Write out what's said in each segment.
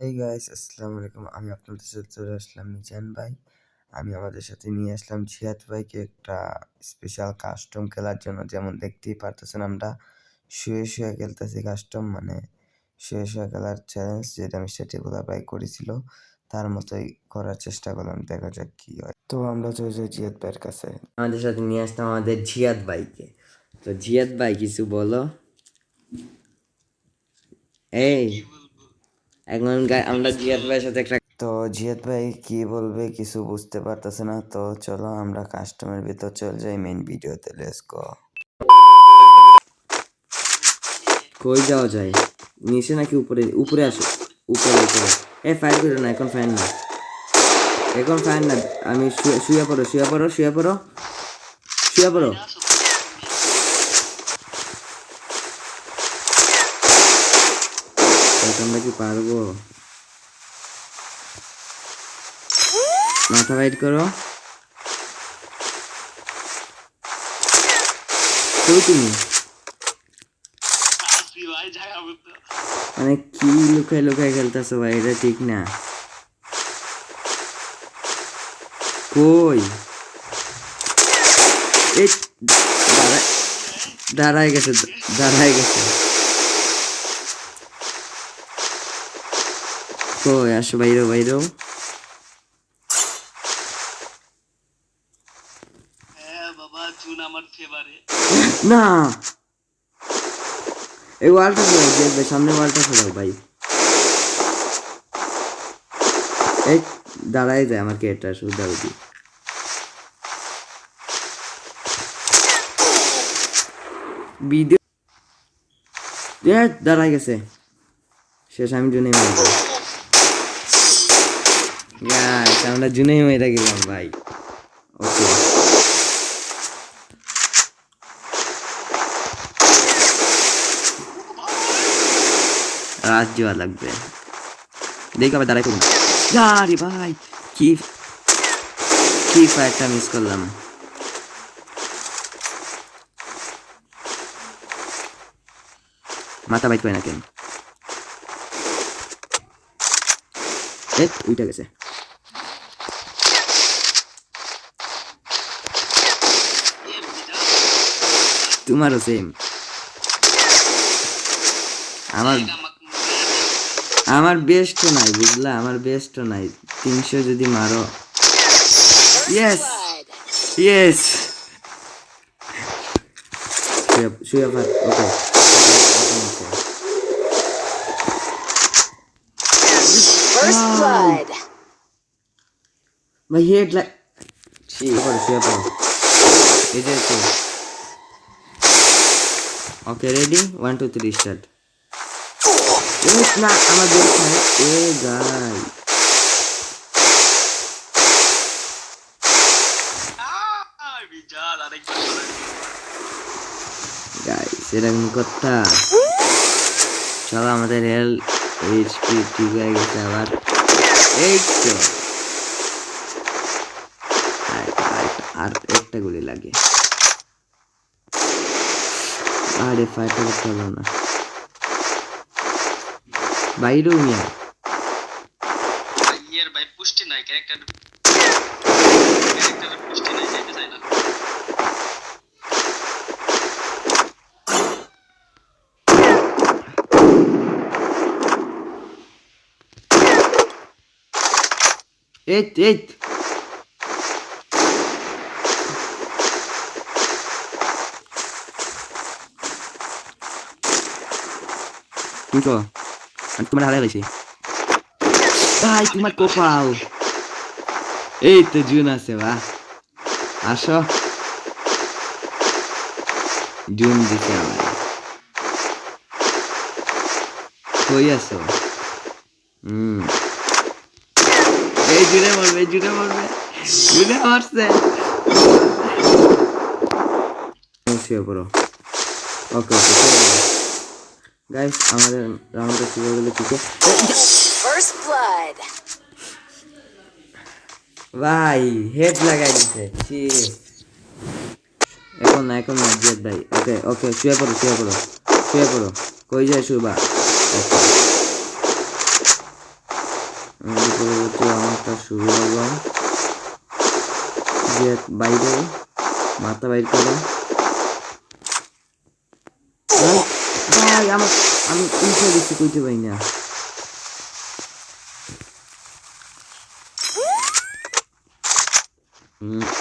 এই গাইস আসসালামু আলাইকুম। আমি আপনাদের সাথে চলে আসলাম মিজান ভাই। আমি আমাদের সাথে নিয়ে আসলাম জিয়াদ ভাইকে একটা স্পেশাল কাস্টম খেলার জন্য। যেমন দেখতেই পারতেছেন আমরা শুয়ে শুয়ে খেলতেছি কাস্টম মানে শুয়ে শুয়ে খেলার চ্যালেঞ্জ যেটা মিস্টার টেবুলার ভাই করেছিল, তার মতোই করার চেষ্টা করলাম, দেখা যাক কি হয়। তো আমরা চলে যাই জিয়াদ ভাইয়ের কাছে। আমাদের সাথে নিয়ে আসতাম আমাদের জিয়াদ ভাইকে। তো জিয়াদ ভাই, কিছু বলো। এই এখন আমরা জিয়াদ ভাইয়ের সাথে একটা তো জিয়াদ ভাই কি বলবে কিছু বুঝতে পারতেছে না তো চলো আমরা কাস্টমের ভিতর চলে যাই মেইন ভিডিওতে লেটস গো কই যাওয়া যায়? নিচে নাকি উপরে? উপরে আসো। উপরে উপরে। এ ফায়ার করো না এখন ফায়ার না। এখন ফায়ার না। আমি শুয়ে পড়ো শুয়ে পড়ো শুয়ে পড়ো। শুয়ে পড়ো এই তোমরা কি পারব? মাথা বাইট করো। তুমি? মানে কি লুকায় লুকায় খেলতেছো ভাই? এটা ঠিক না। কই? এই দাঁড়ায় দাঁড়ায় গেছে দাঁড়ায় গেছে। কই আসো হ্যাঁ আমার না। এই ওয়ালটা দেখবে সামনে ওয়ালটা সরাও ভাই। এই দাঁড়াই যায় এটা শুধু দাও দি ভিডিও দাঁড়াই গেছে। শেষ আমি জুনেই গাইস আমরা জুনেই মেরে গেলাম ভাই ওকে রাত যাওয়া লাগবে। দেখি আবার দাঁড়াই করুন। আরে ভাই, কি কি ফায়ারটা মিস করলাম। মাথা বাইট পাই না কেন? উইটা গেছে। তোমারও সেম আমার আমার বেস্ট নাই বুঝলা? আমার বেস্ট নাই। তিনশো যদি মারো। ইয়েস ইয়েস শুয়ে ফাট ওকে। এই যে। Okay ready one two three start না আমার এ গাই। গাইস এরকম কথা। চলো, আমাদের হেল এইচপি ঠিক হয়ে গেছে আবার। এই তো। আর একটা গুলি লাগে। আরে ফাইটটা করতে হলো না বাইরেও মিয়া ভাইয়ের ভাই পুষ্টি নাই ক্যারেক্টার ক্যারেক্টারের পুষ্টি নাই যেতে চাই না আমি তোমার হারাই পাইছি ভাই, তোমার কোপাও এই তো জুন আছে, বা। আসো। জুন দিছে আমার কই আছো? হুম। এই জুড়ে মরবে জুড়ে মরবে। জুড়ে মারছে। শুয়ে ওকে ওকে গাইস আমাদের রাউন্ডটা শুরু First blood. ভাই হেড লাগাই দিছে। এখন না এখন না জেদ ভাই। ওকে ওকে শুয়ে পড়ো শুয়ে পড়ো শুয়ে পড়ো। কই যায় শুবা? পরবর্তী রাউন্ডটা শুরু হলো। যে বাইরে মাথা বাইর করে। আমার, আমি উঠে দিচ্ছি কইতে পারি না।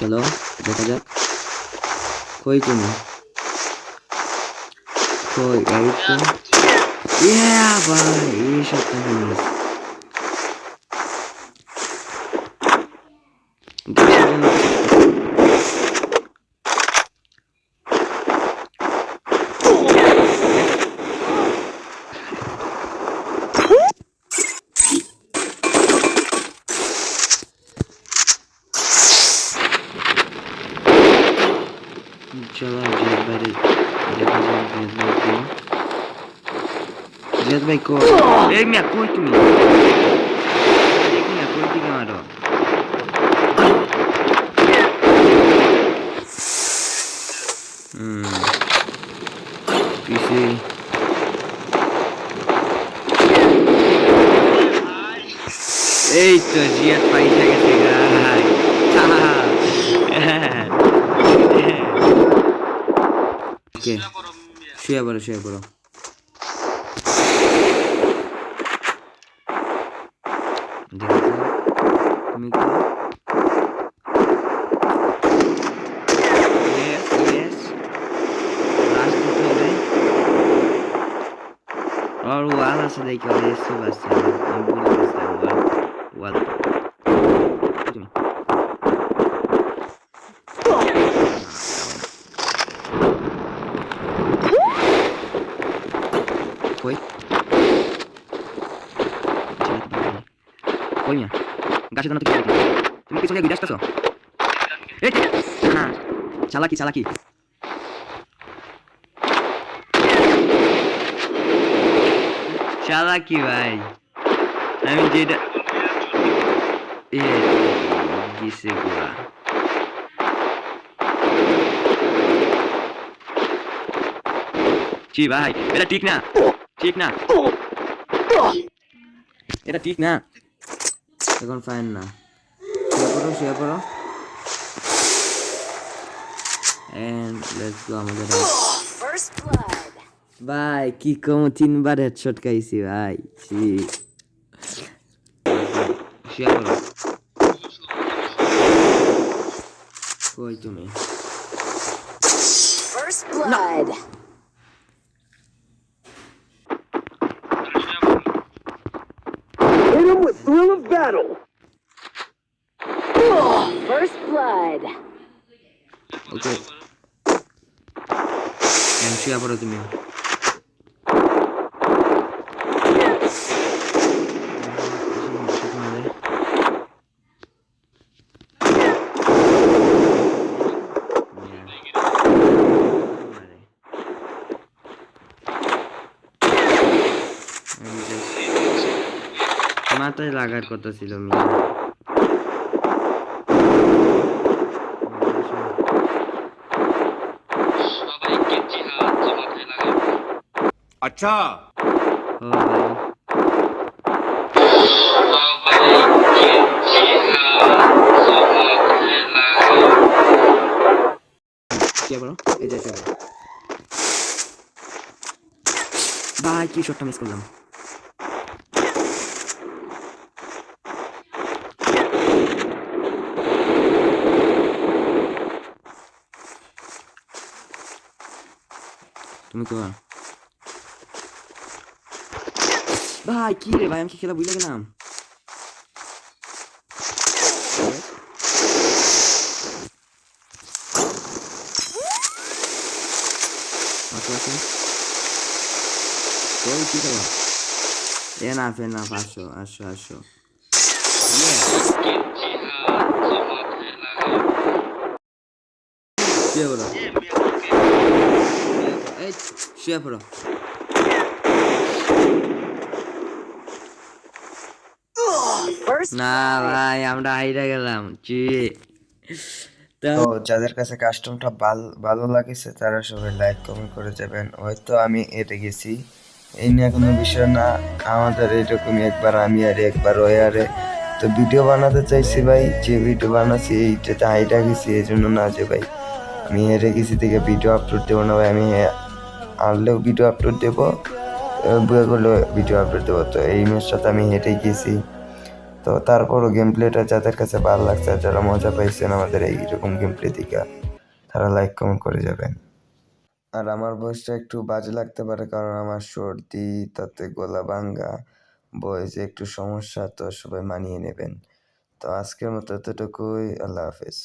চলো, দেখা যাক। কই তুমি? কই, এই তো। ইয়া ভাই, এই সবটা মিস চলো জিয়াদ ভাই দেখা যাক জিয়াদ ভাই কি জিয়াদ ভাই কই এই মিয়া কই তুমি দেখি না কই দিকে মারো হুম পিছে এই তো জিয়াদ পাইসা গেছে গাই কে শুয়ে পড়ো মিয়া। শুয়ে পড়ো শুয়ে পড়ো দেখো তো, তুমি কি Yes, yes. Last দিতে হবে। ওর ওয়াল আছে দেখি ওর এসে বাসছে আমি বলে গেছিলাম ওয়াল ওয়াল তুমি কই কই মিয়া গাছে দানা তো কিছু দেখি না। তুমি পিছনে ঘুরে আসতেছো এই যে, না চালাকি ভাই? আমি যেটা গিসে গোয়া জি ভাই, এটা ঠিক না। ঠিক না। এটা ঠিক না। এখন ফাইন না। শুয়ে পড়ো শুয়ে পড়ো। এন্ড লেটস গো আমাদের First blood. ভাই কি কম তিনবার হেডশট খাইছি ভাই পড়ো কই তুমি First blood. লাগার কথা ছিল মিয়া সবাই গেঞ্জি রাস্তায় লাগার কথা ছিল আচ্ছা। ভাই। কি শর্টটা মিস করলাম? তুমি তো ভাই কি রে ভাই আমি কি খেলা বুঝলে গেলাম আসো আসো কই কি খেলা এ না ফে না আসো আসো আসো গেঞ্জি হাত যে মাথায় লাগায়। শুয়ে পড়ো এ মিয়া ওকে। এই শুয়ে পড়ো না ভাই আমরা হাইরা গেলাম। চি তো যাদের কাছে কাস্টমটা ভালো ভালো লাগেছে তারা সবাই লাইক কমেন্ট করে যাবেন। হয়তো আমি এতে গেছি। এই নিয়ে কোনো বিষয় না। আমাদের এরকমই একবার আমি আর একবার ওই আরে তো ভিডিও বানাতে চাইছি ভাই। যে ভিডিও বানাচ্ছি এইটাতে হাইটা গেছি এই জন্য না যে ভাই। আমি হেরে গেছি থেকে ভিডিও আপলোড দেবো না ভাই। আমি আনলেও ভিডিও আপলোড দেবো। বুয়ে করলেও ভিডিও আপলোড দেবো। তো এই ম্যাচটাতে আমি হেঁটে গেছি তো তারপরও গেম প্লেটা যাদের কাছে ভালো লাগছে, যারা মজা পাইছেন আমাদের এইরকম গেম প্লে দিকে, তারা লাইক কমেন্ট করে যাবেন। আর আমার ভয়েসটা একটু বাজে লাগতে পারে, কারণ আমার সর্দি, তাতে গলা ভাঙ্গা ভয়েসে একটু সমস্যা, তো সবাই মানিয়ে নেবেন। তো আজকের মতো এতটুকুই, আল্লাহ হাফেজ।